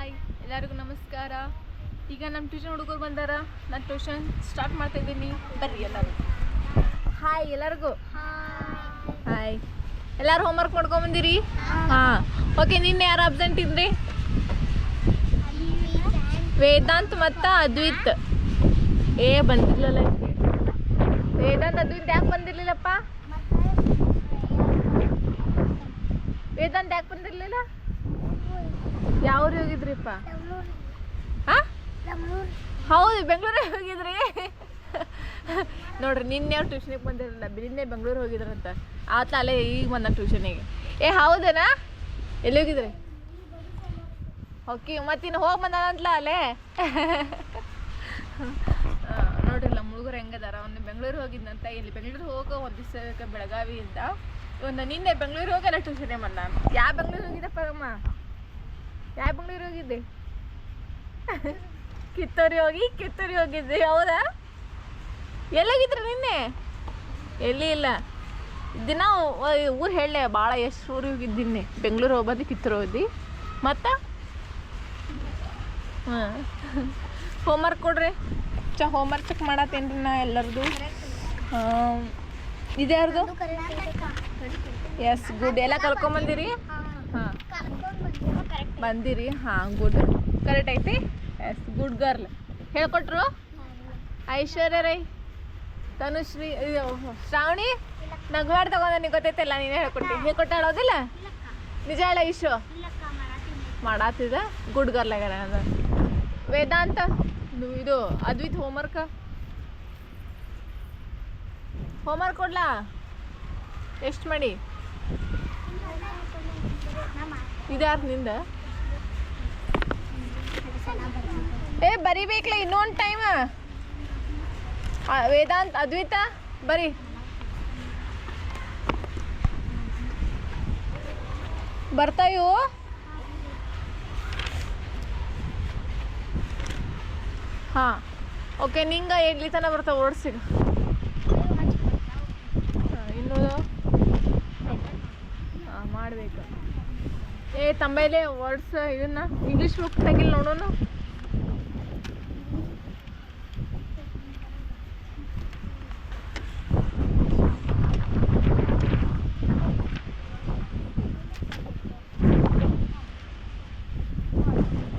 Hi, ಎಲ್ಲರಿಗೂ ನಮಸ್ಕಾರ. ಈಗ ನಮ್ಮ ಟ್ಯೂಷನ್ ಹುಡುಗರು ಬಂದಾರ. ನಾನು ಟ್ಯೂಷನ್ ಸ್ಟಾರ್ಟ್ ಮಾಡ್ತಾ ಇದ್ದೀನಿ. ಬರ್ರಿ ಎಲ್ಲರೂ. ಹಾಯ್, ಎಲ್ಲರಿಗೂ. ಹಾಯ್. ಎಲ್ಲರೂ ಹೋಮ್ವರ್ಕ್ ಮಾಡ್ಕೊಂಬಂದಿರಿ ಹಾಂ. ಓಕೆ ನಿನ್ನೆ ಯಾರು ಅಬ್ಸೆಂಟ್ ಇದ್ರಿ ವೇದಾಂತ್ ಮತ್ತು ಅದ್ವಿತ್. ಏ ಬಂದಿರ್ಲಿಲ್ಲ. ವೇದಾಂತ್, ಅದ್ವಿತ್ ಯಾಕೆ ಬಂದಿರ್ಲಿಲ್ಲಪ್ಪ? ವೇದಾಂತ್ ಯಾಕೆ ಬಂದಿರ್ಲಿಲ್ಲ? ಯಾವ ಊರಿಗೆ ಹೋಗಿದ್ರಿಪ್ಪ? ಹಾಂ ಹೌದು ಬೆಂಗಳೂರಿಗೆ ಹೋಗಿದ್ರಿ. ನೋಡ್ರಿ ನಿನ್ನೆ ಅವ್ರು ಟ್ಯೂಷನಿಗೆ ಬಂದಿರಲಿಲ್ಲ ನಿನ್ನೆ ಬೆಂಗಳೂರು ಹೋಗಿದ್ರಂತ. ಆತ ಅಲ್ಲೇ ಈಗ ಬಂದ ಟ್ಯೂಷನಿಗೆ ಏ ಹೌದನಾ? ಎಲ್ಲಿ ಹೋಗಿದ್ರಿ? ಓಕೆ ಮತ್ತಿನ್ನು ಹೋಗಿ ಬಂದಾನಂತಲ ಅಲ್ಲೇ. ನೋಡ್ರಿ ನಮ್ಮ ಹುಡುಗರು ಹೆಂಗದಾರ? ಅವ್ನು ಬೆಂಗಳೂರು ಹೋಗಿದ್ದಂತ ಇಲ್ಲಿ ಬೆಂಗಳೂರು ಹೋಗೋ ಒಂದು ದಿವಸಕ್ಕೆ ಅಂತ ಒಂದು ನಿನ್ನೆ ಬೆಂಗಳೂರು ಹೋಗಲ್ಲ ಟ್ಯೂಷನ್ಗೆ ಬಂದ ಯಾವ ಬೆಂಗಳೂರು ಹೋಗಿದ್ದಪ್ಪ ಅಮ್ಮ? ಯಾವ ಬೆಂಗಳೂರು ಹೋಗಿದ್ದೆ? ಕಿತ್ತೂರಿ ಹೋಗಿ ಕಿತ್ತೂರಿ ಹೋಗಿದ್ದೆ ಹೌದಾ? ಎಲ್ಲೋಗಿದ್ರಿ ನಿನ್ನೆ? ಎಲ್ಲಿ ಇಲ್ಲ. ದಿನ ಊರು ಹೇಳಲೆ ಭಾಳ ಎಷ್ಟು ಊರಿಗೆ ಹೋಗಿದ್ದೀನಿ ಬೆಂಗಳೂರು ಹೋಗೋದು ಕಿತ್ತೂರು ಹೋದಿ ಮತ್ತು? ಹಾಂ. ಹೋಮ್ವರ್ಕ್ ಕೊಡ್ರಿ. ಚ ಹೋಮ್ವರ್ಕ್ ಚೆಕ್ ಮಾಡತ್ತೇನ್ರಿ ನಾ ಎಲ್ಲರದು. ಇದ್ಯಾರ್ದು? ಎಸ್ ಗುಡ್ ಎಲ್ಲ ಕಲ್ಕೊಂಬಂದಿರಿ ಹಾಂ. ಬಂದಿರಿ, ಹಾ ಗುಡ್ ಕರೆಕ್ಟ್ ಐತಿ? ಎಸ್ ಗುಡ್ ಗರ್ಲ್ ಹೇಳ್ಕೊಟ್ರು? ಐಶ್ವರ್ಯ ರೈ, ತನುಶ್ರೀ ಶ್ರಾವಣಿ? ನಗವಾಡ್ ತಗೊಂಡ ನಿಂಗೆ ಗೊತ್ತೈತಲ್ಲ, ನೀನೇ ಹೇಳ್ಕೊಟ್ಟಿ. ಹೇಳ್ಕೊಟ್ಟಾಳೋದಿಲ್ಲ ನಿಜ ಹೇಳ ಇಶು ಮಾಡಾತಿದ ಗುಡ್ ಗರ್ಲ್ ಅದ. ವೇದಾಂತ, ಇದು- ಅದ್ವಿತ್ ಹೋಮ್ವರ್ಕ್ ಹೋಮ್ವರ್ಕ್ ಕೊಡ್ಲಾ? ಎಷ್ಟು ಮಾಡಿ? ಇದ್ಯಾರು ನಿಂದ ಏ ಬರಿಬೇಕಲ್ಲ ಇನ್ನೊಂದು ಟೈಮ್ ವೇದಾಂತ್, ಅದ್ವಿತ, ಬರಿ. ಬರ್ತಾಯೋ ಹಾಂ, ಓಕೆ, ನಿಂಗೆ ಎಡ್ಲಿ ತನ ಬರ್ತಾವ ಓಡಿಸಿಗ ಇನ್ನೂ ಹಾಂ, ಮಾಡಬೇಕು. ಏ, ತಂಬೈಲೆ ವರ್ಡ್ಸ್ ಇದನ್ನ ಇಂಗ್ಲೀಷ್ ಬುಕ್ ತೆಗಿಲ್ ನೋಡೋಣ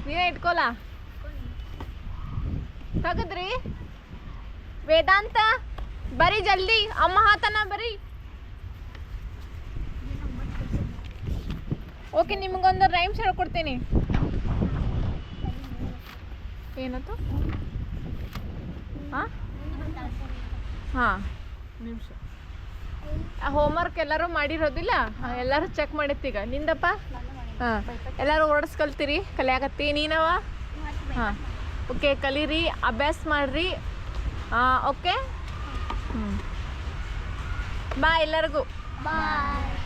ನೀನೇ ಇಟ್ಕೋಲ? ತಗದ್ರಿ. ವೇದಾಂತ, ಬರಿ ಜಲ್ದಿ, ಅಮ್ಮ ಹಾತನ ಬರಿ. ಓಕೆ, ನಿಮಗೊಂದು ರೈಮ್ಸ್ ಹೇಳ್ಕೊಡ್ತೀನಿ. ಏನತ್ತು ಹಾಂ ಹಾಂ, ನಿಮಿಷ. ಹೋಮ್ವರ್ಕ್ ಎಲ್ಲರೂ ಮಾಡಿರೋದಿಲ್ಲ? ಎಲ್ಲರೂ ಚೆಕ್ ಮಾಡಿತ್ತೀಗ? ನಿಂದಪ್ಪ? ಹಾಂ, ಎಲ್ಲರೂ ಓಡಿಸ್ಕೊಳ್ತೀರಿ? ಕಲೆ ಕಲಿಯಾಕತ್ತಿ ನೀನವ? ಹಾಂ, ಓಕೆ, ಕಲೀರಿ, ಅಭ್ಯಾಸ ಮಾಡಿರಿ. ಓಕೆ? ಹ್ಞೂ ಬಾ ಎಲ್ಲರಿಗೂ. Bye.